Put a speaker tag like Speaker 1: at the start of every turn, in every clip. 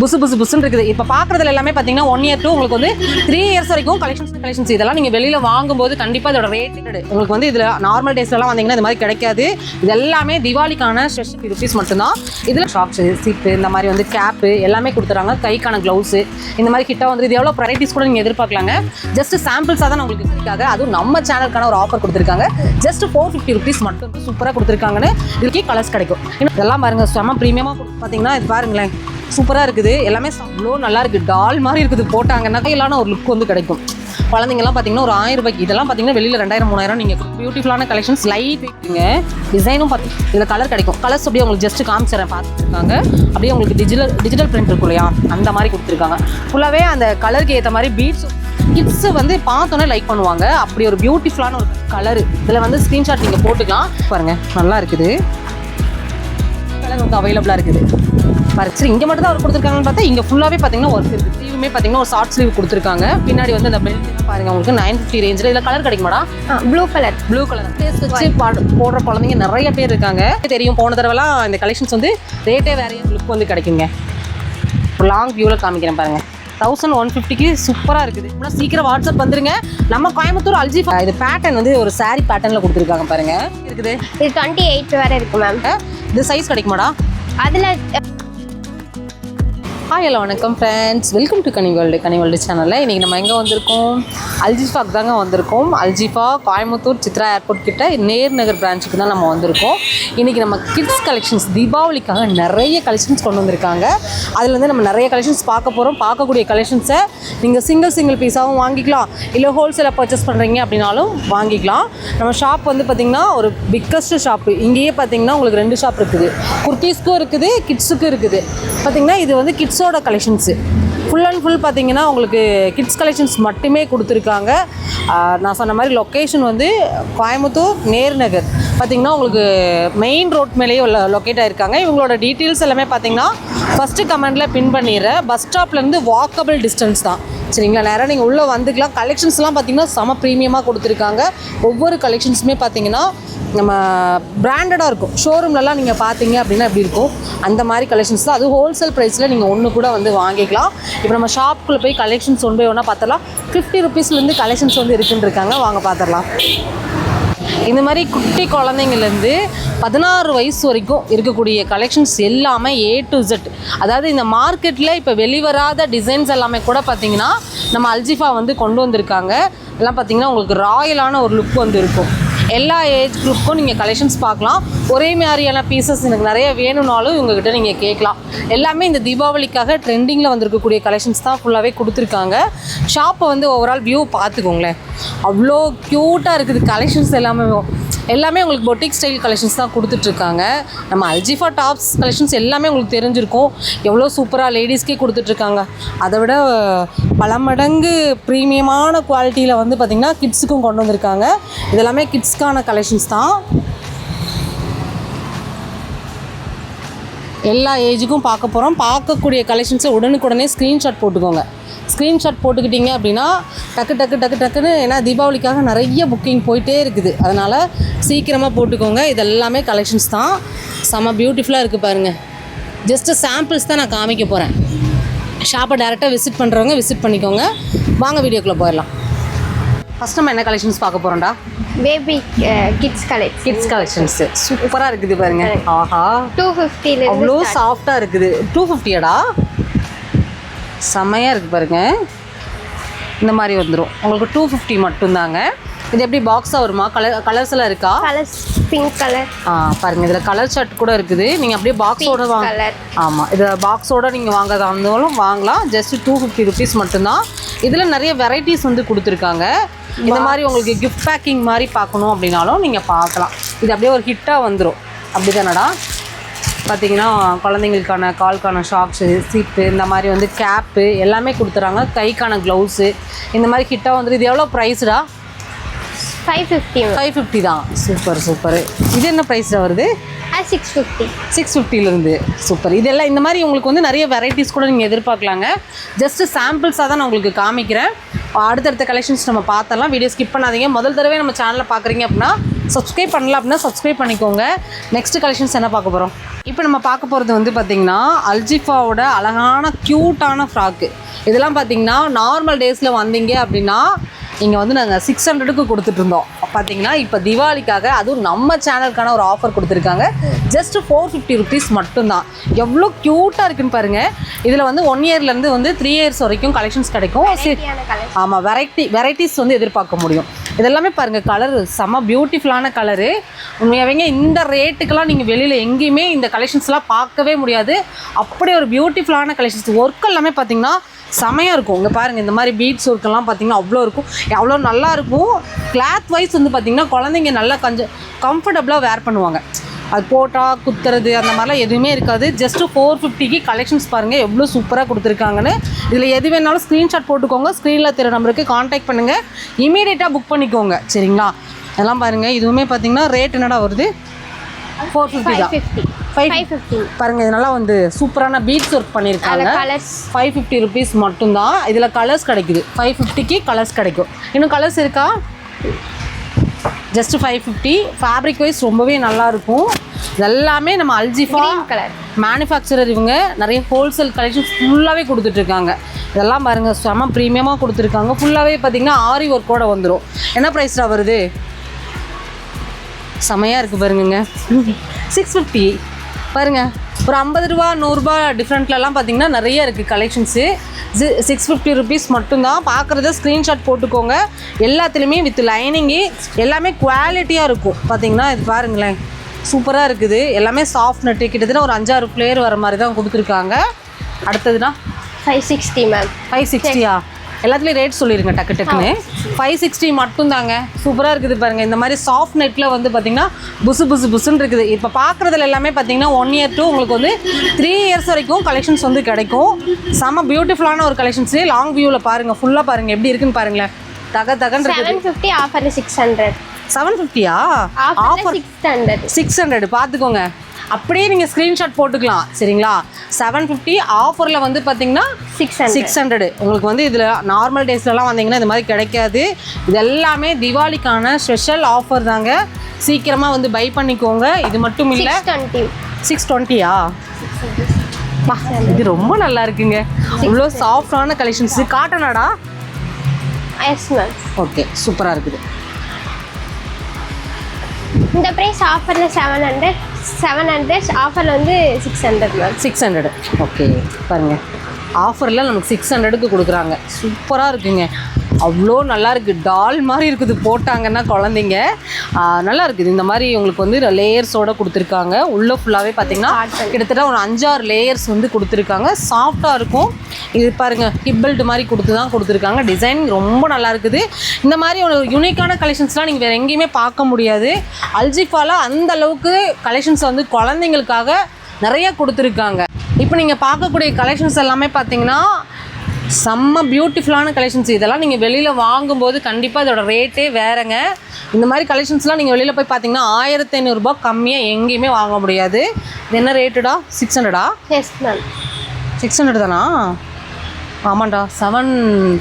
Speaker 1: புசு புசு புசுன்னு இருக்குது. இப்போ பார்க்குறதுல எல்லாமே பார்த்தீங்கன்னா ஒன் இயர் டூ உங்களுக்கு வந்து த்ரீ இயர்ஸ் வரைக்கும் கலெக்ஷன்ஸ் கலெக்ஷன்ஸ் இதெல்லாம் நீங்கள் வெளியில் வாங்கும்போது கண்டிப்பாக இதோட ரேட் உங்களுக்கு வந்து இதில் நார்மல் டேஸ்லலாம் வந்தீங்கன்னா இது மாதிரி கிடைக்காது. இது எல்லாமே திவாலிக்கான ஸ்பெஷல் ருபீஸ் மட்டும்தான். இதில் ஷாப்ஸு சீப்பு இந்த மாதிரி வந்து கேப்பு எல்லாமே கொடுத்துறாங்க. கைக்கான க்ளவுஸு இந்த மாதிரி கிட்ட வந்து இது எவ்வளோ வெரைட்டிஸ் கூட நீங்கள் எதிர்பார்க்கலாங்க. ஜஸ்ட் சாம்பிள்ஸாக தான் உங்களுக்கு கிடைக்காது. அதுவும் நம்ம சேனலுக்கான ஒரு ஆஃபர் கொடுத்துருக்காங்க. ஜஸ்ட் ஃபோர் ஃபிஃப்டி ருபீஸ் மட்டும் சூப்பராக கொடுத்துருக்காங்கன்னு இதுக்கே கலர்ஸ் கிடைக்கும். இன்னும் இதெல்லாம் பாருங்க செம்ம ப்ரீமியமாக பார்த்தீங்கன்னா இது பாருங்களேன். சூப்பராக இருக்குது. எல்லாமே அவ்வளோ நல்லா இருக்குது டால் மாதிரி இருக்குது. போட்டாங்கன்னா கையிலான ஒரு லுக் வந்து கிடைக்கும். குழந்தைங்கலாம் பார்த்தீங்கன்னா ஒரு ஆயிரம் ரூபாய்க்கு இதெல்லாம் பார்த்தீங்கன்னா வெளியில் ரெண்டாயிரம் மூணாயிரம் நீங்கள் பியூட்டிஃபுல்லான கலெக்ஷன்ஸ் லைட் வெயிட்டுங்க டிசைனும் பார்த்து இதில் கலர் கிடைக்கும். கலர்ஸ் அப்படியே உங்களுக்கு ஜஸ்ட் காமிச்சிடறேன். பார்த்துருக்காங்க அப்படியே உங்களுக்கு டிஜிட்டல் டிஜிட்டல் பிரிண்ட் இருக்கும் இல்லையா? அந்த மாதிரி கொடுத்துருக்காங்க. ஃபுல்லாகவே அந்த கலருக்கு ஏற்ற மாதிரி பீட்ஸ் கிட்ஸ் வந்து பார்த்தோன்னே லைக் பண்ணுவாங்க. அப்படி ஒரு பியூட்டிஃபுல்லான ஒரு கலர் இதில் வந்து ஸ்க்ரீன்ஷாட் நீங்கள் போட்டுக்கலாம். பாருங்கள் நல்லா இருக்குது. கலர் வந்து அவைலபிளாக இருக்குது. பாருங்க. சரி இங்கே மட்டும் தான் அவர் கொடுத்துருக்காங்கன்னு பார்த்தா இங்கே ஃபுல்லாகவே பார்த்தீங்கன்னா ஒர்க் இருக்குது ஸ்லீவுமே பார்த்தீங்கன்னா ஒரு ஷார்ட் ஸ்லீவ் கொடுத்துருக்காங்க. பின்னாடி வந்து அந்த பெல்ட் பாருங்க உங்களுக்கு நைன் ஃபிஃப்டி ரேஞ்சில் இதில் colour கிடைக்குமாடா?
Speaker 2: Blue colour
Speaker 1: blue colour face வச்சு பாடு போடுற குழந்தைங்க நிறைய பேர் இருக்காங்க. தெரியும் போன தடவைலாம் இந்த கலெக்ஷன்ஸ் வந்து ரேட்டே வேறைய லுக் வந்து கிடைக்குங்க. ஒரு லாங் வியூவில் காமிக்கிறேன் பாருங்க. தௌசண்ட் ஒன் ஃபிஃப்டிக்கு சூப்பராக இருக்குது. ஆனால் சீக்கிரம் வாட்ஸ்அப் வந்துருங்க. நம்ம கோயம்புத்தூர் அல்ஜிஃபா இது பேட்டர்ன் வந்து ஒரு saree பேட்டர்னில் கொடுத்துருக்காங்க பாருங்க. இருக்குது.
Speaker 2: இது டுவெண்ட்டி எயிட் வரை இருக்கு மேம்
Speaker 1: இது சைஸ் கிடைக்குமாடா?
Speaker 2: அதில்
Speaker 1: ஹாய் ஹலோ வணக்கம் friends welcome to Kani world Kani world சேனலில் இன்றைக்கி நம்ம எங்கே வந்திருக்கோம்? அல்ஜிஃபாக்கு தாங்க வந்திருக்கோம். அல்ஜிஃபா கோயம்புத்தூர் சித்ரா ஏர்போர்ட் கிட்ட நேர் நகர் பிரான்ச்சுக்கு தான் நம்ம வந்திருக்கோம். இன்றைக்கி நம்ம கிட்ஸ் கலெக்ஷன்ஸ் தீபாவளிக்காக நிறைய கலெக்ஷன்ஸ் கொண்டு வந்திருக்காங்க. அதில் வந்து நம்ம நிறைய கலெக்ஷன்ஸ் பார்க்க போகிறோம் பார்க்கக்கூடிய கலெக்ஷன்ஸை நீங்கள் சிங்கிள் சிங்கிள் பீஸாகவும் வாங்கிக்கலாம். இல்லை ஹோல்சேலாக பர்ச்சேஸ் பண்ணுறீங்க அப்படின்னாலும் வாங்கிக்கலாம். நம்ம ஷாப் வந்து பார்த்திங்கன்னா ஒரு பிக்கஸ்ட் ஷாப்பு இங்கேயே பார்த்தீங்கன்னா உங்களுக்கு ரெண்டு ஷாப் இருக்குது. குர்த்தீஸ்க்கும் இருக்குது கிட்ஸுக்கும் இருக்குது. பார்த்தீங்கன்னா இது வந்து கிட்ஸ் கிட்ஸோட கலெக்ஷன்ஸு ஃபுல் அண்ட் ஃபுல் பார்த்தீங்கன்னா உங்களுக்கு கிட்ஸ் கலெக்ஷன்ஸ் மட்டுமே கொடுத்துருக்காங்க. நான் சொன்ன மாதிரி லொக்கேஷன் வந்து கோயம்புத்தூர் நேருநகர். பார்த்தீங்கன்னா உங்களுக்கு மெயின் ரோட் மேலேயே லொக்கேட் ஆகிருக்காங்க இவங்களோட டீட்டெயில்ஸ் எல்லாமே பார்த்தீங்கன்னா ஃபஸ்ட்டு கமெண்டில் பின் பண்ணிடுறேன். பஸ் ஸ்டாப்லேருந்து வாக்கபிள் டிஸ்டன்ஸ் தான். சரிங்களா? நேராக நீங்கள் உள்ளே வந்துக்கலாம். கலெக்ஷன்ஸ்லாம் பார்த்தீங்கன்னா செம ப்ரீமியமாக கொடுத்துருக்காங்க. ஒவ்வொரு கலெக்ஷன்ஸுமே பார்த்தீங்கன்னா நம்ம பிராண்டடாக இருக்கும். ஷோரூம்லலாம் நீங்கள் பார்த்தீங்க அப்படின்னா எப்படி இருக்கும்? அந்த மாதிரி கலெக்ஷன்ஸ் தான். அது ஹோல்சேல் ப்ரைஸில் நீங்கள் ஒன்று கூட வந்து வாங்கிக்கலாம். இப்போ நம்ம ஷாப்புக்குள்ளே போய் கலெக்ஷன்ஸ் ஒன் பை ஒன்றா பார்த்தலாம் ஃபிஃப்டி ருபீஸ்லேருந்து கலெக்ஷன்ஸ் வந்து இருக்குன்னு இருக்காங்க. வாங்க பார்த்துடலாம் இந்த மாதிரி குட்டி குழந்தைங்கள்லேருந்து பதினாறு வயசு வரைக்கும் இருக்கக்கூடிய கலெக்ஷன்ஸ் எல்லாமே ஏ டு ஜெட் அதாவது இந்த மார்க்கெட்டில் இப்போ வெளிவராத டிசைன்ஸ் எல்லாமே கூட பார்த்திங்கன்னா நம்ம அல்ஜிஃபா வந்து கொண்டு வந்திருக்காங்க. எல்லாம் பார்த்தீங்கன்னா உங்களுக்கு ராயலான ஒரு லுக் வந்து இருக்கும். எல்லா ஏஜ் குரூப்புக்கும் நீங்கள் கலெக்ஷன்ஸ் பார்க்கலாம். ஒரே மாதிரியான பீசஸ் எனக்கு நிறைய வேணும்னாலும் இவங்ககிட்ட நீங்கள் கேட்கலாம். எல்லாமே இந்த தீபாவளிக்காக ட்ரெண்டிங்கில் வந்திருக்கக்கூடிய கலெக்ஷன்ஸ் தான் ஃபுல்லாகவே கொடுத்துருக்காங்க. ஷாப்பை வந்து ஓவரால் வியூ பார்த்துக்கோங்களேன். அவ்வளோ க்யூட்டாக இருக்குது. கலெக்ஷன்ஸ் எல்லாமே எல்லாமே உங்களுக்கு பொட்டிக் ஸ்டைல் கலெக்ஷன்ஸ் தான் கொடுத்துட்ருக்காங்க. நம்ம அல்ஜிஃபா டாப்ஸ் கலெக்ஷன்ஸ் எல்லாமே உங்களுக்கு தெரிஞ்சிருக்கும். எவ்வளோ சூப்பராக லேடிஸ்க்கே கொடுத்துட்ருக்காங்க. அதை விட பல மடங்கு ப்ரீமியமான குவாலிட்டியில் வந்து பார்த்திங்கன்னா கிட்ஸுக்கும் கொண்டு வந்திருக்காங்க. இதெல்லாமே கிட்ஸ்க்கான கலெக்ஷன்ஸ் தான். எல்லா ஏஜுக்கும் பார்க்க போகிறோம் பார்க்கக்கூடிய கலெக்ஷன்ஸை உடனுக்குடனே ஸ்க்ரீன்ஷாட் போட்டுக்கோங்க. ஸ்க்ரீன்ஷாட் போட்டுக்கிட்டீங்க அப்படின்னா டக்கு டக்கு டக்கு டக்குன்னு ஏன்னா தீபாவளிக்காக நிறைய புக்கிங் போயிட்டே இருக்குது. அதனால் சீக்கிரமாக போட்டுக்கோங்க. இது எல்லாமே கலெக்ஷன்ஸ் தான். செம்ம பியூட்டிஃபுல்லாக இருக்குது பாருங்கள் ஜஸ்ட்டு சாம்பிள்ஸ் தான் நான் காமிக்க போகிறேன் ஷாப்பை டேரெக்டாக விசிட் பண்ணுறவங்க விசிட் பண்ணிக்கோங்க. வாங்க வீடியோக்குள்ளே போயிடலாம். ஃபஸ்ட் நம்ம என்ன கலெக்ஷன்ஸ் பார்க்க போகிறோம்டா
Speaker 2: baby kids collection
Speaker 1: kids collections சூப்பராக இருக்குது பாருங்க. ஆஹா.
Speaker 2: டூ ஃபிஃப்டில
Speaker 1: அவ்வளோ சாஃப்டாக இருக்குது. டூ ஃபிஃப்டியாடா செம்மையாக இருக்குது பாருங்க. இந்த மாதிரி வந்துடும் உங்களுக்கு டூ ஃபிஃப்டி மட்டும்தாங்க. இது எப்படி பாக்ஸாக வருமா? கலர் கலர்ஸ் எல்லாம் இருக்கா?
Speaker 2: கலர்ஸ் பிங்க் கலர்
Speaker 1: ஆ பாருங்க. இதில் கலர் ஷர்ட் கூட இருக்குது. நீங்கள் அப்படியே பாக்ஸோட வாங்க. ஆமாம் இதை பாக்ஸோட நீங்கள் வாங்குறதா இருந்தாலும் வாங்கலாம். ஜஸ்ட் டூ ஃபிஃப்டி ருபீஸ் மட்டும்தான். இதில் நிறைய வெரைட்டிஸ் வந்து கொடுத்துருக்காங்க. இந்த மாதிரி உங்களுக்கு கிஃப்ட் பேக்கிங் மாதிரி பார்க்கணும் அப்படின்னாலும் நீங்கள் பார்க்கலாம். இது அப்படியே ஒரு ஹிட்டாக வந்துடும் அப்படி தானடா பார்த்தீங்கன்னா குழந்தைங்களுக்கான கால்க்கான ஷாக்ஸு சீப்பு இந்த மாதிரி வந்து கேப்பு எல்லாமே கொடுத்துறாங்க. கைக்கான க்ளவுஸு இந்த மாதிரி ஹிட்டாக வந்துடும் இது எவ்வளோ ப்ரைஸ்டா
Speaker 2: ஃபைவ் ஃபிஃப்டி
Speaker 1: ஃபைவ் ஃபிஃப்டி தான். சூப்பர் சூப்பர் இது என்ன ப்ரைஸில் வருது?
Speaker 2: சிக்ஸ் ஃபிஃப்டி
Speaker 1: சிக்ஸ் ஃபிஃப்டிலேருந்து சூப்பர். இதெல்லாம் இந்த மாதிரி உங்களுக்கு வந்து நிறைய வெரைட்டிஸ் கூட நீங்கள் எதிர்பார்க்கலாங்க. ஜஸ்ட் சாம்பிள்ஸாக தான் நான் உங்களுக்கு காமிக்கிறேன். அடுத்தடுத்த கலெக்ஷன்ஸ் நம்ம பார்த்தலாம் வீடியோ ஸ்கிப் பண்ணாதீங்க. முதல் தடவை நம்ம சேனலில் பார்க்குறீங்க அப்படின்னா சப்ஸ்கிரைப் பண்ணல அப்படின்னா சப்ஸ்கிரைப் பண்ணிக்கோங்க. நெக்ஸ்ட் கலெக்ஷன்ஸ் என்ன பார்க்க போகிறோம் இப்போ நம்ம பார்க்க போகிறது வந்து பார்த்திங்கன்னா அல்ஜிஃபாவோட அழகான க்யூட்டான ஃப்ராக்கு இதெல்லாம் பார்த்தீங்கன்னா நார்மல் டேஸில் வந்தீங்க அப்படின்னா இங்கே வந்து நாங்கள் சிக்ஸ் ஹண்ட்ரடுக்கு கொடுத்துட்ருந்தோம் பார்த்தீங்கன்னா இப்போ தீபாவளிக்காக அதுவும் நம்ம சேனலுக்கான ஒரு ஆஃபர் கொடுத்துருக்காங்க. ஜஸ்ட் ஃபோர் ஃபிஃப்டி ருபீஸ் மட்டும்தான். எவ்வளோ க்யூட்டாக இருக்குன்னு பாருங்கள் இதில் வந்து ஒன் இயர்லேருந்து வந்து த்ரீ இயர்ஸ் வரைக்கும் கலெக்ஷன்ஸ் கிடைக்கும். ஆமாம் வெரைட்டி வெரைட்டிஸ் வந்து எதிர்பார்க்க முடியும். இதெல்லாமே பாருங்கள் கலர் செம்ம பியூட்டிஃபுல்லான கலரு உண்மையாகவே இந்த ரேட்டுக்கெல்லாம் நீங்கள் வெளியில் எங்கேயுமே இந்த கலெக்ஷன்ஸ்லாம் பார்க்கவே முடியாது. அப்படி ஒரு பியூட்டிஃபுல்லான கலெக்ஷன்ஸ் ஒர்க் எல்லாமே பார்த்தீங்கன்னா செமையாக இருக்கும். இங்கே பாருங்கள் இந்த மாதிரி பீட்ஸ் ஒர்க்கெல்லாம் பார்த்தீங்கன்னா அவ்வளோ இருக்கும். அவ்வளோ நல்லா இருக்கும். கிளாத் வைஸ் வந்து பார்த்தீங்கன்னா குழந்தைங்க நல்லா கொஞ்சம் கம்ஃபர்டபுளாக வேர் பண்ணுவாங்க. அது போட்டால் குத்துறது அந்த மாதிரிலாம் எதுவுமே இருக்காது. ஜஸ்ட் ஃபோர் ஃபிஃப்டிக்கு கலெக்ஷன்ஸ் பாருங்கள் எவ்வளோ சூப்பராக கொடுத்துருக்காங்கன்னு. இதில் எது வேணாலும் ஸ்க்ரீன்ஷாட் போட்டுக்கோங்க. ஸ்க்ரீனில் தெரிய நம்பருக்கு காண்டாக்ட் பண்ணுங்கள் இமீடியட்டாக புக் பண்ணிக்கோங்க. சரிங்களா? அதெல்லாம் பாருங்கள் இதுவுமே பார்த்தீங்கன்னா ரேட் என்னடா வருது? ஃபோர் ஃபிஃப்டி தான். ஃபைவ்
Speaker 2: ஃபிஃப்டி
Speaker 1: பாருங்கள் இது நல்லா வந்து சூப்பரான பீட்ஸ் ஒர்க் பண்ணியிருக்காங்க.
Speaker 2: கலர்ஸ்
Speaker 1: ஃபைவ் ஃபிஃப்டி ருபீஸ் மட்டும்தான். இதில் கலர்ஸ் கிடைக்குது. ஃபைவ் ஃபிஃப்டிக்கு கலர்ஸ் கிடைக்கும். இன்னும் கலர்ஸ் இருக்கா? Just five fifty fabric wise ரொம்பவே நல்லாயிருக்கும் இதெல்லாமே நம்ம அல்ஜிஃபா
Speaker 2: colour.
Speaker 1: மேனுஃபேக்சரர் இவங்க நிறைய ஹோல்சேல் கலெக்ஷன்ஸ் ஃபுல்லாகவே கொடுத்துட்ருக்காங்க. இதெல்லாம் பாருங்கள் செம ப்ரீமியமாக கொடுத்துருக்காங்க. ஃபுல்லாகவே பார்த்தீங்கன்னா ஆரி ஒர்க்கோட வந்துடும் என்ன ப்ரைஸ்டா வருது? செமையாக இருக்குது பாருங்கங்க. சிக்ஸ் ஃபிஃப்டி பாருங்க ஒரு ஐம்பது ரூபா நூறுரூபா டிஃப்ரெண்ட்லலாம் பார்த்தீங்கன்னா நிறைய இருக்குது கலெக்ஷன்ஸு சிக்ஸ் ஃபிஃப்டி ருபீஸ் மட்டும்தான். பார்க்குறத ஸ்க்ரீன்ஷாட் போட்டுக்கோங்க. எல்லாத்துலேயுமே வித் லைனிங்கு எல்லாமே குவாலிட்டியாக இருக்கும். பார்த்தீங்கன்னா இது பாருங்களேன். சூப்பராக இருக்குது. எல்லாமே சாஃப்ட் நட்டு கிட்டத்தட்ட ஒரு அஞ்சாறு ஃப்ளேர் வர மாதிரி தான் கொடுத்துருக்காங்க. அடுத்ததுனா
Speaker 2: ஃபைவ் சிக்ஸ்டி மேம்
Speaker 1: ஃபைவ் சிக்ஸ்டியா எல்லாத்துலேயும் ரேட் சொல்லிடுங்க டக்கு டக்குன்னு. ஃபைவ் சிக்ஸ்டி மட்டும்தாங்க. சூப்பராக இருக்குது பாருங்கள் இந்த மாதிரி சாஃப்ட் நெட்டில் வந்து பார்த்தீங்கன்னா புசு புசு புசுன்னு இருக்குது. இப்போ பார்க்குறதுல எல்லாமே பார்த்தீங்கன்னா ஒன் இயர் டூ உங்களுக்கு வந்து த்ரீ இயர்ஸ் வரைக்கும் கலெக்ஷன்ஸ் வந்து கிடைக்கும். செம்ம பியூட்டிஃபுல்லான ஒரு கலெக்ஷன்ஸு லாங் வியூவில் பாருங்கள் ஃபுல்லாக பாருங்கள் எப்படி இருக்குன்னு பாருங்களேன். தக இருக்குது.
Speaker 2: செவன் ஃபிஃப்டி ஆஃபரில் six hundred
Speaker 1: seven ஃபிஃப்டியா offer
Speaker 2: six hundred
Speaker 1: six hundred பார்த்துக்கோங்க அப்படியே நீங்கள் ஸ்க்ரீன்ஷாட் போட்டுக்கலாம். சரிங்களா? செவன் ஃபிஃப்டி ஆஃபரில் வந்து பார்த்தீங்கன்னா
Speaker 2: சிக்ஸ்
Speaker 1: சிக்ஸ் ஹண்ட்ரடு உங்களுக்கு வந்து இதில் நார்மல் டேஸ்லலாம் வந்தீங்கன்னா இந்த மாதிரி கிடைக்காது. இது எல்லாமே தீபாவளிக்கான ஸ்பெஷல் ஆஃபர் தாங்க. சீக்கிரமாக வந்து பை பண்ணிக்கோங்க. இது மட்டும் இல்லை
Speaker 2: சிக்ஸ் டுவெண்ட்டி
Speaker 1: சிக்ஸ் டுவெண்ட்டியா இது ரொம்ப நல்லா இருக்குங்க. இவ்வளோ சாஃப்டான கலெக்ஷன்ஸு காட்டனாடா ஓகே சூப்பராக இருக்குது.
Speaker 2: இந்த ப்ரைஸ் ஆஃபரில் செவன் ஹண்ட்ரட் செவன் ஹண்ட்ரட் ஆஃபரில் வந்து six hundred ma'am
Speaker 1: six hundred okay பாருங்கள் ஆஃபரில் நமக்கு சிக்ஸ் ஹண்ட்ரடுக்கு கொடுக்குறாங்க. சூப்பராக இருக்குங்க. அவ்வளோ நல்லா இருக்குது டால் மாதிரி இருக்குது. போட்டாங்கன்னா குழந்தைங்க. நல்லா இருக்குது. இந்த மாதிரி உங்களுக்கு வந்து லேயர்ஸோட கொடுத்துருக்காங்க. உள்ளே ஃபுல்லாகவே பார்த்தீங்கன்னா. கிட்டத்தட்ட ஒரு அஞ்சாறு லேயர்ஸ் வந்து கொடுத்துருக்காங்க. சாஃப்டாக இருக்கும். இது பாருங்கள் ஹிப் பெல்ட் மாதிரி கொடுத்து தான் கொடுத்துருக்காங்க. டிசைன் ரொம்ப நல்லா இருக்குது. இந்த மாதிரி ஒரு யூனிக்கான கலெக்ஷன்ஸ்லாம் நீங்கள் வேறு எங்கேயுமே பார்க்க முடியாது. அல்ஜிஃபால அந்த அளவுக்கு கலெக்ஷன்ஸ் வந்து குழந்தைங்களுக்காக நிறைய கொடுத்துருக்காங்க. இப்போ நீங்கள் பார்க்கக்கூடிய கலெக்ஷன்ஸ் எல்லாமே பார்த்தீங்கன்னா செம்ம பியூட்டிஃபுல்லான கலெக்ஷன்ஸ் இதெல்லாம் நீங்கள் வெளியில் வாங்கும்போது கண்டிப்பாக இதோட ரேட்டே வேறங்க. இந்த மாதிரி கலெக்ஷன்ஸ்லாம் நீங்கள் வெளியில் போய் பார்த்தீங்கன்னா ஆயிரத்தி ஐநூறுரூபா கம்மியாக எங்கேயுமே வாங்க முடியாது. இது என்ன ரேட்டுடா சிக்ஸ் ஹண்ட்ரடா
Speaker 2: எஸ் மேம்
Speaker 1: சிக்ஸ் ஹண்ட்ரட் தானா? ஆமாண்டா seven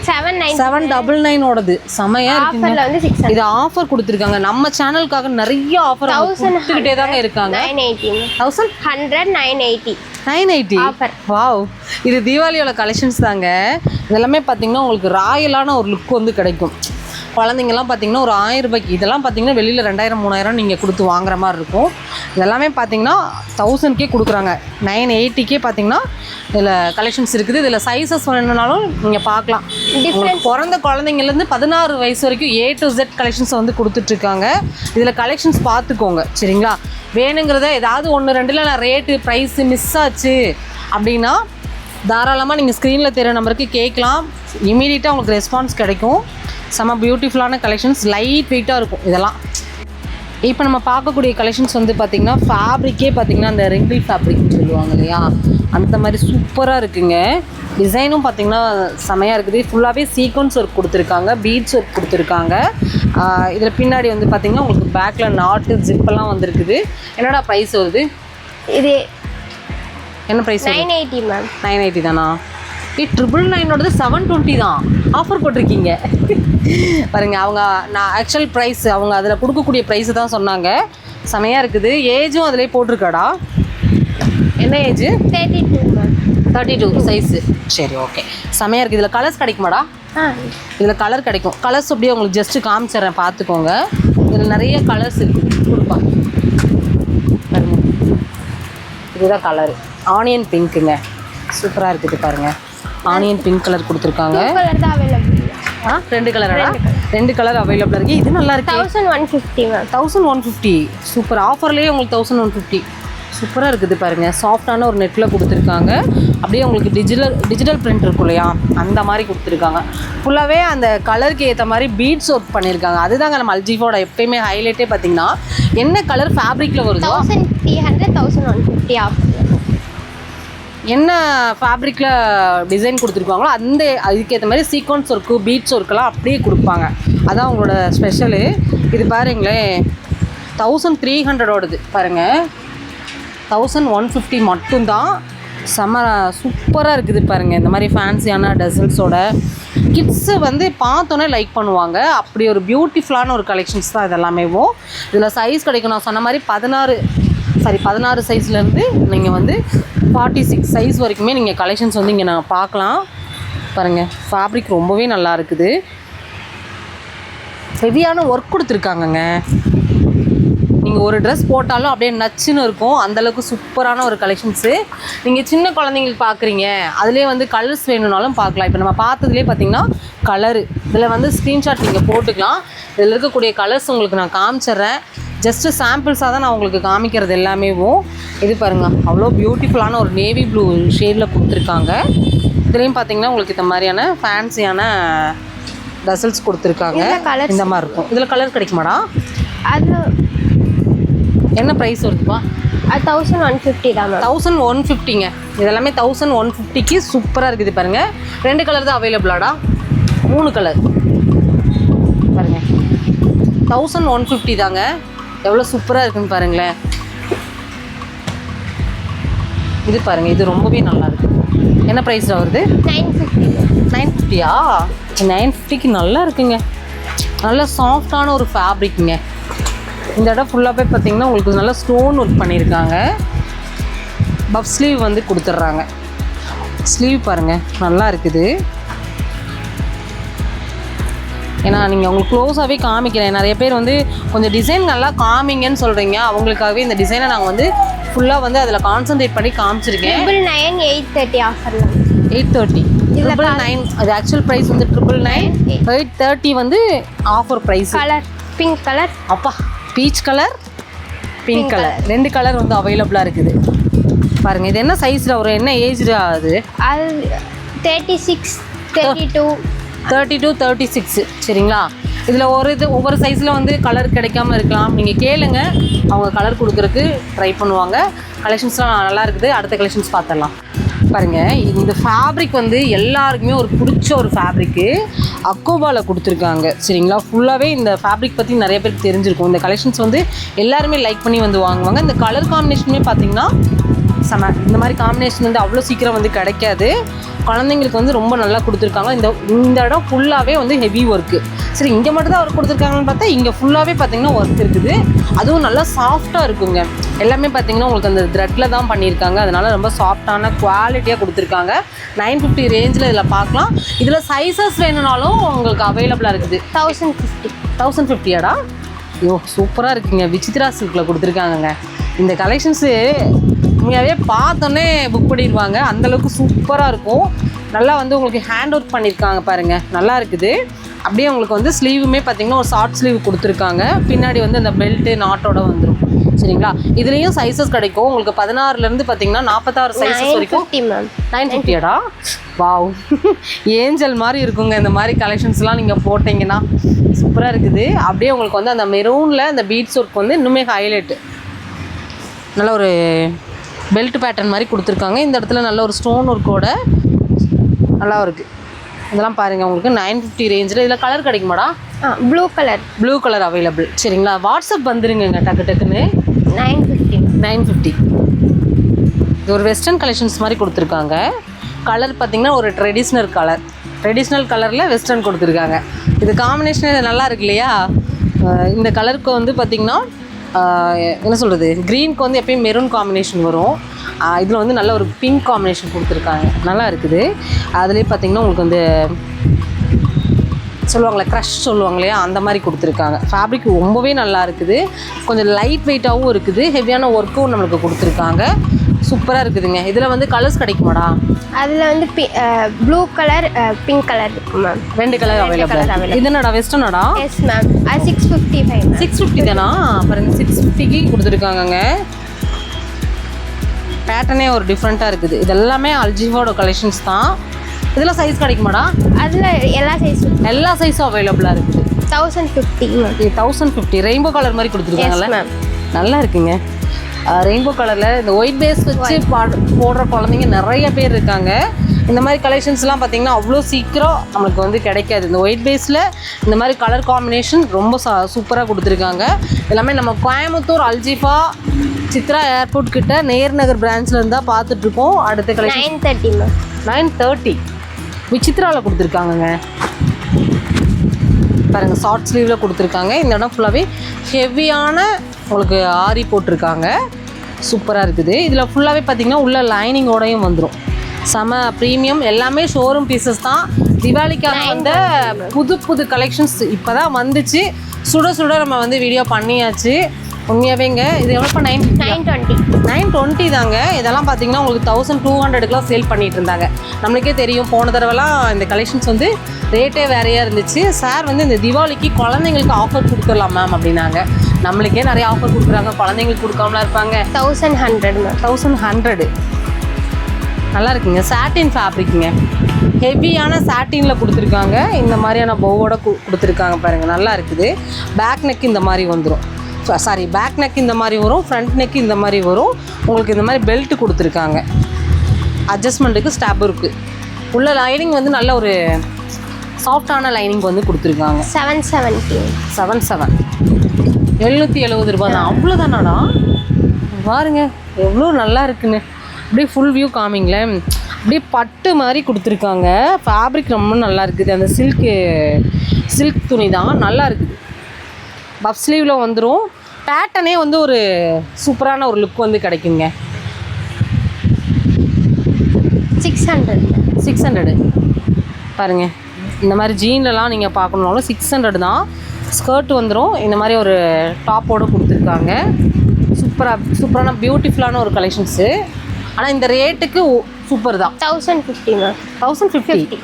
Speaker 2: seven nine
Speaker 1: seven double நைனோடது செமையாக இருக்குங்க.
Speaker 2: வந்து சிக்ஸ்
Speaker 1: இது ஆஃபர் கொடுத்துருக்காங்க. நம்ம சேனலுக்காக நிறைய ஆஃபர் கொடுத்துக்கிட்டே தாங்க இருக்காங்க.
Speaker 2: Nine eighty
Speaker 1: thousand
Speaker 2: hundred nine eighty
Speaker 1: nine eighty
Speaker 2: Offer.
Speaker 1: Wow இது தீபாவளியோட கலெக்ஷன்ஸ் தாங்க. இதெல்லாமே பார்த்தீங்கன்னா உங்களுக்கு ராயலான ஒரு லுக் வந்து கிடைக்கும். குழந்தைங்கலாம் பார்த்தீங்கன்னா ஒரு ஆயிரம் ரூபாய்க்கு இதெல்லாம் பார்த்தீங்கன்னா வெளியில் ரெண்டாயிரம் மூணாயிரம் நீங்கள் கொடுத்து வாங்குற மாதிரி இருக்கும். இதெல்லாமே பார்த்தீங்கன்னா தௌசண்ட்கே கொடுக்குறாங்க. நைன் எயிட்டிக்கே பார்த்தீங்கன்னா இதில் கலெக்ஷன்ஸ் இருக்குது. இதில் சைஸஸ் வேணும்னாலும் நீங்கள் பார்க்கலாம். பிறந்த குழந்தைங்கலேருந்து பதினாறு வயசு வரைக்கும் ஏ டு Z கலெக்ஷன்ஸ் வந்து கொடுத்துட்ருக்காங்க. இதில் கலெக்ஷன்ஸ் பார்த்துக்கோங்க. சரிங்களா? வேணுங்கிறத ஏதாவது ஒன்று ரெண்டில் நான் ரேட்டு ப்ரைஸு மிஸ் ஆச்சு அப்படின்னா தாராளமாக நீங்கள் ஸ்க்ரீனில் தெரிய நம்பருக்கு கேட்கலாம். இமீடியட்டாக உங்களுக்கு ரெஸ்பான்ஸ் கிடைக்கும். செம்ம பியூட்டிஃபுல்லான கலெக்ஷன்ஸ் லைட் வெயிட்டாக இருக்கும் இதெல்லாம். இப்போ நம்ம பார்க்கக்கூடிய கலெக்ஷன்ஸ் வந்து பார்த்திங்கன்னா ஃபேப்ரிக்கே பார்த்திங்கன்னா அந்த ரிங்கிள் ஃபேப்ரிக்னு சொல்லுவாங்க இல்லையா? அந்த மாதிரி சூப்பராக இருக்குங்க. டிசைனும் பார்த்திங்கன்னா செமையாக இருக்குது. ஃபுல்லாகவே சீக்வன்ஸ் ஒர்க் கொடுத்துருக்காங்க பீட்ஸ் ஒர்க் கொடுத்துருக்காங்க. இதில் பின்னாடி வந்து பார்த்திங்கன்னா உங்களுக்கு பேக்கில் நாட்டு ஜிப்பெல்லாம் வந்திருக்குது. என்னடா ப்ரைஸ் வருது?
Speaker 2: இது
Speaker 1: என்ன price
Speaker 2: nine eighty ma'am
Speaker 1: nine eighty தானா? ஏ ட்ரிபிள் நைனோடது செவன் டுவெண்ட்டி தான். ஆஃபர் போட்டிருக்கீங்க. பாருங்க அவங்க நான் ஆக்சுவல் ப்ரைஸ் அவங்க அதில் கொடுக்கக்கூடிய ப்ரைஸ் தான் சொன்னாங்க. செமையாக இருக்குது. ஏஜும் அதிலே போட்டிருக்காடா? என்ன age
Speaker 2: thirty two
Speaker 1: thirty two size சரி ஓகே செமையாக இருக்குது இதில் கலர்ஸ் கிடைக்குமாடா? இதில் கலர் கிடைக்கும். கலர்ஸ் அப்படியே உங்களுக்கு ஜஸ்ட்டு காமிச்சிடுறேன். பார்த்துக்கோங்க. இதில் நிறைய கலர்ஸ் இருக்குது கொடுப்பா. பாருங்க. இதுதான் கலர் ஆனியன் பிங்க்குங்க சூப்பராக இருக்குது பாருங்க. ஆனியன் பிங்க் கலர் கொடுத்துருக்காங்க.
Speaker 2: அவைலபிள்
Speaker 1: ரெண்டு கலரா ரெண்டு கலர் அவைலபிளாக இருக்குது இது நல்லா இருக்கு.
Speaker 2: Thousand one fifty
Speaker 1: thousand one fifty super. ஆஃபர்லேயே உங்களுக்கு தௌசண்ட் ஒன் ஃபிஃப்டி சூப்பராக இருக்குது பாருங்கள் சாஃப்டான ஒரு நெட்டில் கொடுத்துருக்காங்க. அப்படியே உங்களுக்கு டிஜிட்டல் டிஜிட்டல் பிரிண்ட் இருக்கும் இல்லையா? அந்த மாதிரி கொடுத்துருக்காங்க. ஃபுல்லாகவே அந்த கலருக்கு ஏற்ற மாதிரி பீட்ஸ் ஒர்க் பண்ணியிருக்காங்க. அதுதாங்க நம்ம அல்ஜிஃபோட எப்பயுமே ஹைலைட்டே பார்த்தீங்கன்னா என்ன கலர் ஃபேப்ரிக்கில் வருதோ
Speaker 2: thousand three hundred thousand one fifty offer
Speaker 1: என்ன ஃபேப்ரிக்கில் டிசைன் கொடுத்துருக்காங்களோ அந்த அதுக்கேற்ற மாதிரி சீக்வன்ஸ் ஒர்க்கு பீட்ஸ் ஒர்க்கெல்லாம் அப்படியே கொடுப்பாங்க. அதான் அவங்களோட ஸ்பெஷலு இது பாருங்களேன். தௌசண்ட் த்ரீ ஹண்ட்ரடோடது பாருங்கள் தௌசண்ட் ஒன் ஃபிஃப்டி மட்டும்தான். செம்ம சூப்பராக இருக்குது பாருங்கள் இந்த மாதிரி ஃபேன்சியான டெசல்ஸோட கிட்ஸு வந்து பார்த்தோன்னே லைக் பண்ணுவாங்க. அப்படி ஒரு பியூட்டிஃபுல்லான ஒரு கலெக்ஷன்ஸ் தான் இது எல்லாமேவும். இதில் சைஸ் கிடைக்கும் நான் சொன்ன மாதிரி பதினாறு சாரி பதினாறு சைஸ்லேருந்து நீங்கள் வந்து ஃபார்ட்டி சிக்ஸ் சைஸ் வரைக்குமே நீங்கள் கலெக்ஷன்ஸ் வந்து இங்கே நான் பார்க்கலாம். பாருங்கள் ஃபேப்ரிக் ரொம்பவே நல்லா இருக்குது. ஹெவியான ஒர்க் கொடுத்துருக்காங்கங்க. நீங்கள் ஒரு ட்ரெஸ் போட்டாலும் அப்படியே நச்சுன்னு இருக்கும். அந்தளவுக்கு சூப்பரான ஒரு கலெக்ஷன்ஸு நீங்கள் சின்ன குழந்தைங்களுக்கு பார்க்குறீங்க அதுலேயே வந்து கலர்ஸ் வேணும்னாலும் பார்க்கலாம். இப்போ நம்ம பார்த்ததுலேயே பார்த்தீங்கன்னா கலரு இதில் வந்து ஸ்க்ரீன்ஷாட் நீங்கள் போட்டுக்கலாம். இதில் இருக்கக்கூடிய கலர்ஸ் உங்களுக்கு நான் காமிச்சிட்றேன். ஜஸ்ட்டு சாம்பிள்ஸாக தான் நான் உங்களுக்கு காமிக்கிறது எல்லாமேவும் இது பாருங்கள் அவ்வளோ பியூட்டிஃபுல்லான ஒரு நேவி ப்ளூ ஷேடில் கொடுத்துருக்காங்க. இதுலேயும் பார்த்தீங்கன்னா உங்களுக்கு இந்த மாதிரியான ஃபேன்சியான டசல்ஸ் கொடுத்துருக்காங்க.
Speaker 2: colours
Speaker 1: இந்த மாதிரி இருக்கும். இதில் கலர் கிடைக்குமாடா?
Speaker 2: அது
Speaker 1: என்ன ப்ரைஸ் வருதுப்பா?
Speaker 2: அது தௌசண்ட் ஒன் ஃபிஃப்டி தான்
Speaker 1: தௌசண்ட் ஒன் ஃபிஃப்டிங்க இதெல்லாமே தௌசண்ட் ஒன் ஃபிஃப்டிக்கு சூப்பராக இருக்குது பாருங்க. ரெண்டு கலர் தான் அவைலபிளாடா மூணு கலர் பாருங்க. தௌசண்ட் ஒன் ஃபிஃப்டி தாங்க. எவ்வளோ சூப்பராக இருக்குன்னு பாருங்களேன். இது பாருங்கள் இது ரொம்பவே நல்லா இருக்கு. என்ன ப்ரைஸில் வருது?
Speaker 2: நைன் ஃபிஃப்டி
Speaker 1: நைன் ஃபிஃப்டியா நைன் ஃபிஃப்டிக்கு நல்லா இருக்குங்க. நல்ல சாஃப்டான ஒரு ஃபேப்ரிக்குங்க இந்த இடம் ஃபுல்லாக போய் பார்த்தீங்கன்னா உங்களுக்கு நல்லா ஸ்டோன் ஒர்க் பண்ணியிருக்காங்க. பஃப் ஸ்லீவ் வந்து கொடுத்துட்றாங்க. ஸ்லீவ் பாருங்கள் நல்லா இருக்குது. ஏன்னா நீங்கள் உங்களுக்கு க்ளோஸாகவே காமிக்கிறேன். நிறைய பேர் வந்து கொஞ்சம் டிசைன் நல்லா காமிங்கன்னு சொல்கிறீங்க அவங்களுக்காகவே இந்த டிசைனை நாங்கள் வந்து ஃபுல்லாக வந்து அதில் கான்சென்ட்ரேட் பண்ணி காமிச்சிருக்கேன்.
Speaker 2: Triple nine eight thirty offer ma'am
Speaker 1: eight thirty triple nine அது ஆக்சுவல் ப்ரைஸ் வந்து ட்ரிபிள் நைன் எயிட் தேர்ட்டி வந்து offer price
Speaker 2: colour pink colour
Speaker 1: அப்பா பீச் கலர் பிங்க் கலர் ரெண்டு கலர் வந்து அவைலபிளாக இருக்குது. பாருங்கள் இது என்ன சைஸில் ஒரு என்ன ஏஜ்ல அது
Speaker 2: அது thirty six thirty two
Speaker 1: thirty two thirty six சரிங்களா? இதில் ஒரு இது ஒவ்வொரு சைஸில் வந்து கலர் கிடைக்காம இருக்கலாம். நீங்கள் கேளுங்க. அவங்க கலர் கொடுக்குறதுக்கு ட்ரை பண்ணுவாங்க. கலெக்ஷன்ஸ்லாம் நல்லா இருக்குது. அடுத்த கலெக்ஷன்ஸ் பார்த்துடலாம் பாருங்கள் இந்த ஃபேப்ரிக் வந்து எல்லாருக்குமே ஒரு பிடிச்ச ஒரு ஃபேப்ரிக்கு அக்கோபாவில் கொடுத்துருக்காங்க. சரிங்களா? ஃபுல்லாகவே இந்த ஃபேப்ரிக் பற்றி நிறைய பேருக்கு தெரிஞ்சிருக்கும். இந்த கலெக்ஷன்ஸ் வந்து எல்லாருமே லைக் பண்ணி வந்து வாங்குவாங்க. இந்த கலர் காம்பினேஷனுமே பார்த்தீங்கன்னா செம இந்த மாதிரி காம்பினேஷன் வந்து அவ்வளோ சீக்கிரம் வந்து கிடைக்காது. குழந்தைங்களுக்கு வந்து ரொம்ப நல்லா கொடுத்துருக்காங்க. இந்த இந்த இடம் ஃபுல்லாகவே வந்து ஹெவி ஒர்க்கு சரி இங்கே மட்டும் தான் ஒர்க் கொடுத்துருக்காங்கன்னு பார்த்தா இங்கே ஃபுல்லாகவே பார்த்தீங்கன்னா ஒர்க் இருக்குது. அதுவும் நல்லா சாஃப்டாக இருக்குங்க. எல்லாமே பார்த்தீங்கன்னா உங்களுக்கு அந்த த்ரெட்டில் தான் பண்ணியிருக்காங்க. அதனால ரொம்ப சாஃப்டான குவாலிட்டியாக கொடுத்துருக்காங்க. நைன் ஃபிஃப்டி ரேஞ்சில் இதில் பார்க்கலாம். இதில் சைஸஸ் வேணும்னாலும் உங்களுக்கு அவைலபிளாக இருக்குது.
Speaker 2: தௌசண்ட் ஃபிஃப்டி
Speaker 1: தௌசண்ட் ஃபிஃப்டியாடா ஐயோ சூப்பராக இருக்குங்க. விசித்ரா சில்கில் கொடுத்துருக்காங்கங்க. இந்த கலெக்ஷன்ஸு உண்மையாகவே பார்த்தோன்னே புக் பண்ணிடுவாங்க. அந்தளவுக்கு சூப்பராக இருக்கும். நல்லா வந்து உங்களுக்கு ஹேண்ட் ஒர்க் பண்ணியிருக்காங்க பாருங்கள் நல்லா இருக்குது. அப்படியே உங்களுக்கு வந்து ஸ்லீவுமே பார்த்தீங்கன்னா ஒரு ஷார்ட் ஸ்லீவ் கொடுத்துருக்காங்க. பின்னாடி வந்து அந்த பெல்ட்டு நாட்டோட வந்துடும் சரிங்களா? இதுலேயும் சைஸஸ் கிடைக்கும். உங்களுக்கு பதினாறுலேருந்து பார்த்தீங்கன்னா நாற்பத்தாறு சைஸஸ் வரைக்கும் நைன் ஃபிஃப்டியாடா வாவ் ஏஞ்சல் மாதிரி இருக்குங்க. இந்த மாதிரி கலெக்ஷன்ஸ்லாம் நீங்கள் போட்டிங்கன்னா சூப்பராக இருக்குது. அப்படியே உங்களுக்கு வந்து அந்த மெரூனில் அந்த பீட்ஸ் ஒர்க் வந்து இன்னுமே ஹைலைட்டு நல்ல ஒரு பெல்ட் பேட்டர்ன் மாதிரி கொடுத்துருக்காங்க. இந்த இடத்துல நல்ல ஒரு ஸ்டோன் ஒர்க்கோட நல்லா இருக்குது இதெல்லாம் பாருங்கள் உங்களுக்கு. நைன் ஃபிஃப்டி ரேஞ்சில். இதில் கலர் கிடைக்குமாடா?
Speaker 2: ஆ blue colour
Speaker 1: blue colour available சரிங்களா? வாட்ஸ்அப் வந்துருங்க டக்கு டக்குன்னு.
Speaker 2: Nine fifty.
Speaker 1: Nine fifty. இது ஒரு வெஸ்டர்ன் கலெக்ஷன்ஸ் மாதிரி கொடுத்துருக்காங்க. கலர் பார்த்தீங்கன்னா ஒரு ட்ரெடிஷ்னல் கலர் ட்ரெடிஷ்னல் கலரில் வெஸ்டர்ன் கொடுத்துருக்காங்க. இது காம்பினேஷன் நல்லா இருக்கு இல்லையா? இந்த கலருக்கு வந்து பார்த்திங்கன்னா என்ன சொல்கிறது க்ரீனுக்கு வந்து எப்பயும் மெரூன் காம்பினேஷன் வரும். இதில் வந்து நல்ல ஒரு பிங்க் காம்பினேஷன் கொடுத்துருக்காங்க. நல்லா இருக்குது. அதுலேயே பார்த்தீங்கன்னா உங்களுக்கு வந்து சொல்லுவாங்களே க்ரஷ் சொல்லுவாங்க இல்லையா அந்த மாதிரி கொடுத்துருக்காங்க. ஃபேப்ரிக் ரொம்பவே நல்லா இருக்குது. கொஞ்சம் லைட் வெயிட்டாகவும் இருக்குது. ஹெவியான ஒர்க்கும் நம்மளுக்கு கொடுத்துருக்காங்க. சூப்பராக இருக்குதுங்க. இதில் வந்து கலர்ஸ் கிடைக்குமாடா?
Speaker 2: அதில் வந்து ப்ளூ கலர் பிங்க் கலர் இருக்கு மேம்
Speaker 1: ரெண்டு கலர் அவைலபிள். இது என்னடா வெஸ்டர்னாடா
Speaker 2: எஸ் மேம் அது six fifty five
Speaker 1: six fifty தானா? பாருங்க சிக்ஸ் ஃபிஃப்டிக்கு கொடுத்துருக்காங்கங்க. பேட்டர்னே ஒரு டிஃப்ரெண்ட்டாக இருக்குது. இது எல்லாமே அல்ஜிஃபாவோட கலெக்ஷன்ஸ் தான். இதில் சைஸ் கிடைக்குமாடா?
Speaker 2: அதில் எல்லா சைஸும்
Speaker 1: எல்லா சைஸும் அவைலபிளாக இருக்குது.
Speaker 2: Thousand fifty
Speaker 1: thousand fifty rainbow colour மாதிரி கொடுத்துருக்காங்கல்ல. நல்லா இருக்குங்க. ரெயின்போ கலரில் இந்த ஒயிட் பேஸ் வச்சு பாடு போடுற குழந்தைங்க நிறைய பேர் இருக்காங்க. இந்த மாதிரி கலெக்ஷன்ஸ்லாம் பார்த்தீங்கன்னா அவ்வளோ சீக்கிரம் நம்மளுக்கு வந்து கிடைக்காது. இந்த ஒயிட் பேஸில் இந்த மாதிரி கலர் காம்பினேஷன் ரொம்ப சூப்பராக கொடுத்துருக்காங்க. எல்லாமே நம்ம கோயம்புத்தூர் அல்ஜிஃபா சித்ரா ஏர்போர்ட் கிட்ட நேர் நகர் பிரான்ச்சில் இருந்தால் பார்த்துட்ருக்கோம் அடுத்த collection
Speaker 2: nine thirty
Speaker 1: nine thirty விசித்ராவில் கொடுத்துருக்காங்கங்க. பாருங்க ஷார்ட் ஸ்லீவில் கொடுத்துருக்காங்க. இந்த இடம் ஃபுல்லாகவே ஹெவியான உங்களுக்கு ஆரி போட்டிருக்காங்க. சூப்பராக இருக்குது. இதில் ஃபுல்லாகவே பார்த்தீங்கன்னா உள்ள லைனிங்கோடையும் வந்துடும் செம ப்ரீமியம் எல்லாமே ஷோரூம் பீசஸ் தான். திவாலிக்காக வந்த புது புது கலெக்ஷன்ஸ் இப்போ தான் வந்துச்சு. சுட சுட நம்ம வந்து வீடியோ பண்ணியாச்சு. உண்மையாகவேங்க இது எவ்வளோ nine
Speaker 2: nine twenty
Speaker 1: nine twenty தாங்க. இதெல்லாம் பார்த்தீங்கன்னா உங்களுக்கு தௌசண்ட் டூ ஹண்ட்ரடுக்குலாம் சேல் பண்ணிட்டு இருந்தாங்க. நம்மளுக்கே தெரியும் போன தடவைலாம் இந்த கலெக்ஷன்ஸ் வந்து ரேட்டே வேறையாக இருந்துச்சு. சார் வந்து இந்த தீபாவளிக்கு குழந்தைங்களுக்கு ஆஃபர் கொடுத்துடலாம் மேம் அப்படின்னாங்க. நம்மளுக்கே நிறைய ஆஃபர் கொடுக்குறாங்க. குழந்தைங்களுக்கு கொடுக்காமலாம் இருப்பாங்க.
Speaker 2: தௌசண்ட் ஹண்ட்ரட்
Speaker 1: தௌசண்ட் ஹண்ட்ரடு நல்லா இருக்குங்க. சாட்டின் ஃபேப்ரிக்குங்க ஹெவியான சாட்டினில் கொடுத்துருக்காங்க. இந்த மாதிரியான பவுவோட கொடுத்துருக்காங்க பாருங்கள் நல்லா இருக்குது. பேக் நெக் இந்த மாதிரி வந்துடும் சாரி பேக் நெக் இந்த மாதிரி வரும் ஃப்ரண்ட் நெக் இந்த மாதிரி வரும். உங்களுக்கு இந்த மாதிரி பெல்ட் கொடுத்துருக்காங்க. அட்ஜஸ்ட்மெண்ட்டுக்கு ஸ்டாப் இருக்குது உள்ள லைனிங் வந்து நல்ல ஒரு சாஃப்டான லைனிங் வந்து கொடுத்துருக்காங்க.
Speaker 2: செவன் செவன்ட்டி
Speaker 1: செவன் செவன் எழுநூற்றி எழுபது ரூபா தான். அவ்வளோதானாடா பாருங்க எவ்வளோ நல்லா இருக்குன்னு. அப்படியே ஃபுல் வியூ காமிங்களேன் அப்படியே பட்டு மாதிரி கொடுத்துருக்காங்க. ஃபேப்ரிக் ரொம்ப நல்லா இருக்குது. அந்த சில்க்கு சில்க் துணி தான். நல்லா இருக்குது. பஃப் ஸ்லீவில் வந்துடும் பேட்டர்னே வந்து ஒரு சூப்பரான ஒரு லுக் வந்து கிடைக்குங்க.
Speaker 2: சிக்ஸ் ஹண்ட்ரட்
Speaker 1: சிக்ஸ் ஹண்ட்ரடு பாருங்கள் இந்த மாதிரி ஜீன்லலாம் நீங்கள் பார்க்கணுனாலும் சிக்ஸ் ஹண்ட்ரட் தான். ஸ்கர்ட் வந்துடும் இந்த மாதிரி ஒரு டாப்போடு கொடுத்துருக்காங்க. சூப்பராக சூப்பரான பியூட்டிஃபுல்லான ஒரு கலெக்ஷன்ஸு ஆனால் இந்த ரேட்டுக்கு சூப்பர் தான்.
Speaker 2: Thousand fifty ma'am
Speaker 1: thousand fifty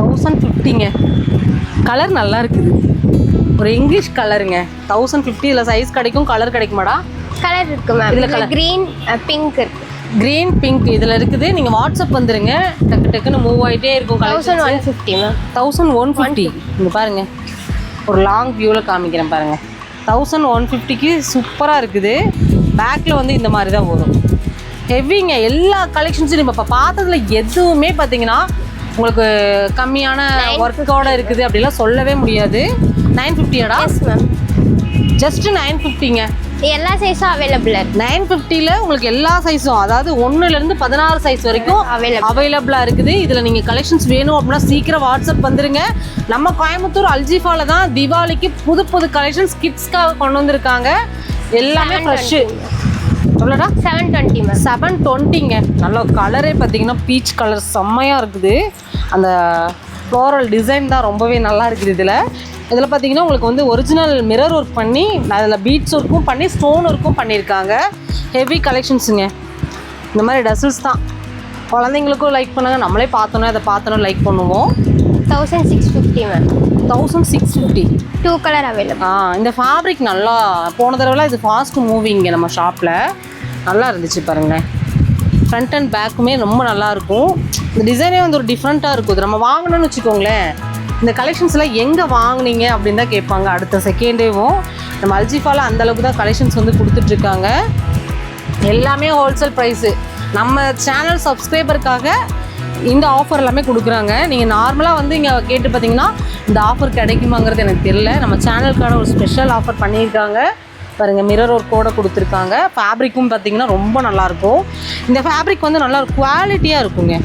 Speaker 1: thousand ஃபிஃப்டிங்க colour நல்லா இருக்குது. ஒரு இங்கிலீஷ் கலருங்க தௌசண்ட் ஃபிஃப்டி இல்லை சைஸ் கிடைக்கும் கலர் கிடைக்குமாடா?
Speaker 2: கலர் இருக்கு மேம்
Speaker 1: இதுல colour.
Speaker 2: க்ரீன் பிங்க் இருக்கு.
Speaker 1: க்ரீன் பிங்க் இதில் இருக்குது. நீங்கள் வாட்ஸ்அப் வந்துருங்க. டக்கு டக்குன்னு மூவ் ஆகிட்டே இருக்கும்
Speaker 2: thousand one fifty ma'am
Speaker 1: thousand one fifty இங்கே பாருங்க. ஒரு லாங் வியூவில் காமிக்கிறேன் பாருங்க. தௌசண்ட் ஒன் ஃபிஃப்டிக்கு சூப்பராக இருக்குது. பேக்கில் வந்து இந்த மாதிரி தான் வரும். ஹெவிங்க எல்லா கலெக்ஷன்ஸும் இப்போ பார்த்ததுல எதுவுமே பார்த்தீங்கன்னா உங்களுக்கு கம்மியான ஒர்க்கோட இருக்குது அப்படிலாம் சொல்லவே முடியாது. நைன் ஃபிஃப்டியாடா ஜஸ்ட் நைன் ஃபிஃப்டிங்க
Speaker 2: எல்லா சைஸும் அவைலபிள் இருக்கு.
Speaker 1: நைன் ஃபிஃப்டியில் உங்களுக்கு எல்லா சைஸும் அதாவது ஒன்றுலேருந்து பதினாறு சைஸ் வரைக்கும். அவைலபிளாக இருக்குது. இதில் நீங்கள் கலெக்ஷன்ஸ் வேணும் அப்படின்னா சீக்கிரம் வாட்ஸ்அப் வந்துருங்க. நம்ம கோயம்புத்தூர் அல்ஜிஃபாவில் தான் தீபாவளிக்கு புது புது கலெக்ஷன்ஸ் கிட்ஸ்க்காக கொண்டு வந்திருக்காங்க. எல்லாமே ஃப்ரெஷ்ஷு எவ்வளோடா
Speaker 2: செவன் டுவெண்ட்டி
Speaker 1: செவன் டுவெண்ட்டிங்க நல்ல கலரே பார்த்தீங்கன்னா பீச் கலர் செம்மையாக இருக்குது. அந்த ஃப்ளோரல் டிசைன் தான் ரொம்பவே நல்லா இருக்குது இதில். இதில் பார்த்தீங்கன்னா உங்களுக்கு வந்து ஒரிஜினல் மிரர் ஒர்க் பண்ணி அதில் பீட்ஸ் ஒர்க்கும் பண்ணி ஸ்டோன் ஒர்க்கும் பண்ணியிருக்காங்க. ஹெவி கலெக்ஷன்ஸுங்க இந்த மாதிரி டசில்ஸ் தான். குழந்தைங்களுக்கும் லைக் பண்ணுங்க நம்மளே பார்த்தோன்னே அதை பார்த்தோன்னே லைக் பண்ணுவோம்.
Speaker 2: Thousand six fifty ma'am
Speaker 1: thousand six fifty
Speaker 2: two colour available
Speaker 1: ஆ இந்த ஃபேப்ரிக் நல்லா போன தடவைலாம் இது ஃபாஸ்ட் மூவிங்க நம்ம ஷாப்பில் நல்லா இருந்துச்சு பாருங்களேன். ஃப்ரண்ட் அண்ட் பேக்குமே ரொம்ப நல்லா இருக்கும். இந்த டிசைனே வந்து ஒரு டிஃப்ரெண்ட்டாக இருக்கும் நம்ம வாங்கணும்னு வச்சுக்கோங்களேன் இந்த கலெக்ஷன்ஸ்லாம் எங்கே வாங்குனீங்க அப்படின்னு தான் கேட்பாங்க. அடுத்த செகண்டேவும் நம்ம அல்ஜிஃபாவில் அந்தளவுக்கு தான் கலெக்ஷன்ஸ் வந்து கொடுத்துட்ருக்காங்க எல்லாமே ஹோல்சேல் ப்ரைஸு நம்ம சேனல் சப்ஸ்கிரைபருக்காக இந்த ஆஃபர் எல்லாமே கொடுக்குறாங்க. நீங்கள் நார்மலாக வந்து இங்கே கேட்டு பார்த்தீங்கன்னா இந்த ஆஃபர் கிடைக்குமாங்கிறது எனக்கு தெரியல. நம்ம சேனலுக்கான ஒரு ஸ்பெஷல் ஆஃபர் பண்ணியிருக்காங்க. பாருங்கள் மிரர் ஒர்க்கோட கொடுத்துருக்காங்க. ஃபேப்ரிக்கும் பார்த்தீங்கன்னா ரொம்ப நல்லாயிருக்கும் இந்த ஃபேப்ரிக் வந்து நல்லா குவாலிட்டியாக இருக்குங்க.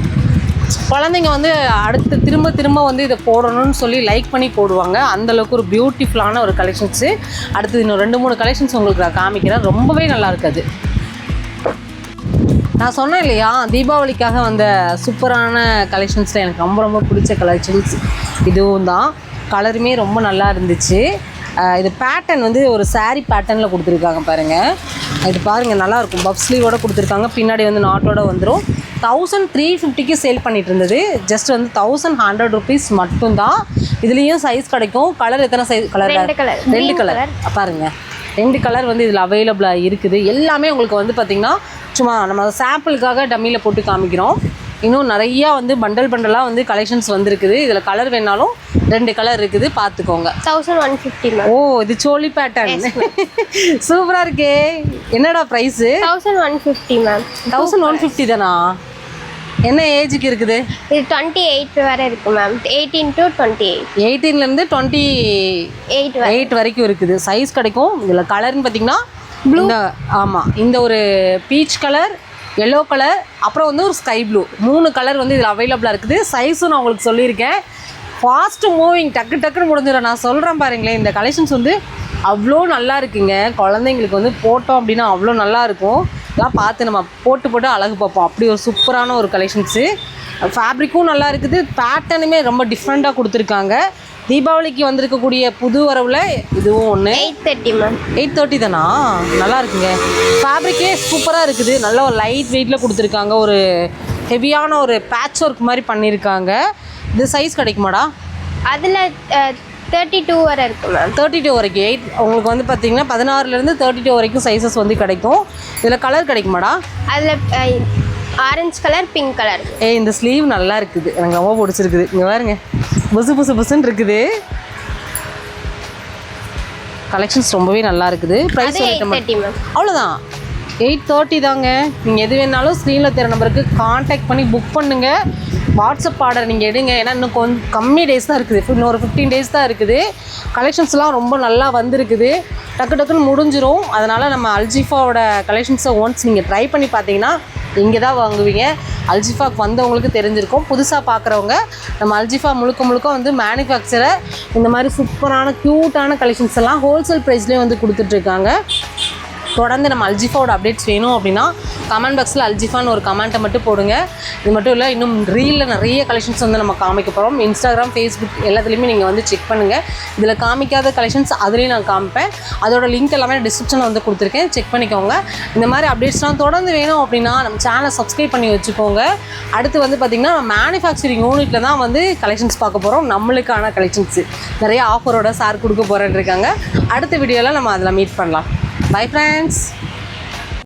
Speaker 1: குழந்தைங்க வந்து அடுத்து திரும்ப திரும்ப வந்து இதை போடணும்னு சொல்லி லைக் பண்ணி போடுவாங்க. அந்தளவுக்கு ஒரு பியூட்டிஃபுல்லான ஒரு கலெக்ஷன்ஸு அடுத்து இன்னும் ரெண்டு மூணு கலெக்ஷன்ஸ் உங்களுக்கு நான் காமிக்கிறேன். ரொம்பவே நல்லா இருக்குது நான் சொன்னேன் இல்லையா தீபாவளிக்காக வந்த சூப்பரான கலெக்ஷன்ஸில் எனக்கு ரொம்ப ரொம்ப பிடிச்ச கலெக்ஷன்ஸ் இதுவும் தான். கலருமே ரொம்ப நல்லா இருந்துச்சு. இது பேட்டர்ன் வந்து ஒரு saree பேட்டர்னில் கொடுத்துருக்காங்க பாருங்கள் இது பாருங்கள் நல்லாயிருக்கும் பப் ஸ்லீவோட கொடுத்துருக்காங்க. பின்னாடி வந்து நாட்டோட வந்துடும் தௌசண்ட் த்ரீ ஃபிஃப்டிக்கு சேல் பண்ணிட்டு இருந்தது. ஜஸ்ட் வந்து தௌசண்ட் ஹண்ட்ரட் ருபீஸ் மட்டும்தான். இதுலேயும் சைஸ் கிடைக்கும். கலர் எத்தனை சைஸ் கலர்
Speaker 2: ரெண்டு
Speaker 1: கலர் பாருங்க. ரெண்டு கலர் வந்து இதில் அவைலபிளாக இருக்குது. எல்லாமே உங்களுக்கு வந்து பார்த்திங்கன்னா சும்மா நம்ம சாம்பிளுக்காக டம்மியில் போட்டு காமிக்கிறோம். இன்னும் நிறையா வந்து பண்டல் பண்டலாக வந்து கலெக்ஷன்ஸ் வந்திருக்குது. இதில் கலர் வேணாலும் ரெண்டு கலர் இருக்குது. பார்த்துக்கோங்க
Speaker 2: தௌசண்ட் ஒன் ஃபிஃப்டி
Speaker 1: ஓ இது சோலி பேட்டர்ன் சூப்பராக இருக்கே. என்னடா price
Speaker 2: thousand one fifty ma'am
Speaker 1: thousand one fifty தானா? என்ன ஏஜுக்கு இருக்குது?
Speaker 2: இது டுவெண்ட்டி எயிட் வரை இருக்கு ma'am eighteen to twenty eight
Speaker 1: எயிட்டீன்லேருந்து twenty
Speaker 2: eight
Speaker 1: eight வரைக்கும் இருக்குது. சைஸ் கிடைக்கும். இதில் கலர்னு பார்த்தீங்கன்னா இந்த ஆமாம் இந்த ஒரு பீச் கலர் எல்லோ கலர் அப்புறம் வந்து ஒரு ஸ்கை ப்ளூ மூணு கலர் வந்து இதில் அவைலபிளாக இருக்குது. சைஸும் நான் உங்களுக்கு சொல்லியிருக்கேன். ஃபாஸ்ட்டு மூவிங் டக்கு டக்குன்னு முடிஞ்சிடும். நான் சொல்கிறேன் பாருங்களேன் இந்த கலெக்ஷன்ஸ் வந்து அவ்வளோ நல்லா இருக்குங்க. குழந்தைங்களுக்கு வந்து போட்டோம் அப்படின்னா அவ்வளோ நல்லா இருக்கும். இதெல்லாம் பார்த்து நம்ம போட்டு போட்டு அழகு பார்ப்போம். அப்படி ஒரு சூப்பரான ஒரு கலெக்ஷன்ஸு ஃபேப்ரிக்கும் நல்லா இருக்குது. பேட்டர்னுமே ரொம்ப டிஃப்ரெண்ட்டாக கொடுத்துருக்காங்க. தீபாவளிக்கு வந்திருக்கக்கூடிய புது வரவில் இதுவும் ஒன்று
Speaker 2: eight thirty ma'am
Speaker 1: eight thirty தானா? நல்லா இருக்குங்க. ஃபேப்ரிக்கே சூப்பராக இருக்குது. நல்ல ஒரு லைட் வெயிட்டில் கொடுத்துருக்காங்க. ஒரு ஹெவியான ஒரு பேட்ச் ஒர்க் மாதிரி பண்ணியிருக்காங்க. இது சைஸ் கிடைக்குமாடா?
Speaker 2: அதில் தேர்ட்டி டூ வரை இருக்கு மேம்
Speaker 1: தேர்ட்டி டூ வரைக்கும். எயிட் உங்களுக்கு வந்து பார்த்தீங்கன்னா பதினாறுலேருந்து தேர்ட்டி டூ வரைக்கும் சைஸஸ் வந்து கிடைக்கும். இதில் கலர் கிடைக்குமாடா?
Speaker 2: அதில் ஆரஞ்சு கலர் பிங்க் கலர்.
Speaker 1: ஏய் இந்த ஸ்லீவ் நல்லா இருக்குது. எனக்கு ரொம்ப பிடிச்சிருக்குது. இங்கே பாருங்க. புசு புசு புசுன்னு இருக்குது. கலெக்ஷன்ஸ் ரொம்பவே நல்லா இருக்குது. ப்ரைஸ்
Speaker 2: மேம்
Speaker 1: அவ்வளோதான் எயிட் தேர்ட்டி தாங்க. நீங்கள் எது வேணாலும் ஸ்க்ரீனில் தெரிய நம்பருக்கு காண்டாக்ட் பண்ணி புக் பண்ணுங்கள் வாட்ஸ்அப் ஆர்டர் நீங்கள் எடுங்க. ஏன்னா இன்னும் கொஞ்சம் கம்மி டேஸ் தான் இருக்குது. இன்னொரு ஃபிஃப்டீன் டேஸ் தான் இருக்குது. கலெக்ஷன்ஸ்லாம் ரொம்ப நல்லா வந்திருக்குது. டக்கு டக்குன்னு முடிஞ்சிரும். அதனால் நம்ம அல்ஜிஃபாவோட கலெக்ஷன்ஸை ஒன்ஸ் நீங்கள் ட்ரை பண்ணி பார்த்தீங்கன்னா இங்கே தான் வாங்குவீங்க. அல்ஜிஃபாக்கு வந்தவங்களுக்கு தெரிஞ்சிருக்கும். புதுசாக பார்க்குறவங்க நம்ம அல்ஜிஃபா முழுக்க முழுக்க வந்து மேனுஃபேக்சரை இந்த மாதிரி சூப்பரான க்யூட்டான கலெக்ஷன்ஸ் எல்லாம் ஹோல்சேல் ப்ரைஸ்லேயே வந்து கொடுத்துட்ருக்காங்க தொடர்ந்து நம்ம அல்ஜிஃபாவோட அப்டேட்ஸ் வேணும் அப்படின்னா கமெண்ட் பாக்ஸில் அல்ஜிஃபான்னு ஒரு கமெண்ட்டை மட்டும் போடுங்க. இது மட்டும் இல்லை இன்னும் ரீலில் நிறைய கலெக்ஷன்ஸ் வந்து நம்ம காமிக்க போகிறோம் இன்ஸ்டாகிராம் ஃபேஸ்புக் எல்லாத்துலேயுமே நீங்கள் வந்து செக் பண்ணுங்கள் இதில் காமிக்காத கலெக்ஷன்ஸ் அதுலேயும் நான் காமிப்பேன். அதோட லிங்க் எல்லாமே டிஸ்கிரிப்ஷனில் வந்து கொடுத்துருக்கேன். செக் பண்ணிக்கோங்க. இந்த மாதிரி அப்டேட்ஸ்லாம் தொடர்ந்து வேணும் அப்படின்னா நம்ம சேனலை சப்ஸ்கிரைப் பண்ணி வச்சுக்கோங்க. அடுத்து வந்து பார்த்திங்கன்னா மேனுஃபேக்சரிங் யூனிட்டில் தான் வந்து கலெக்ஷன்ஸ் பார்க்க போகிறோம் நம்மளுக்கான கலெக்ஷன்ஸு நிறைய ஆஃபரோட சார் கொடுக்க போகிறேன்னு இருக்காங்க. அடுத்த வீடியோவில் நம்ம அதில் மீட் பண்ணலாம். Bye friends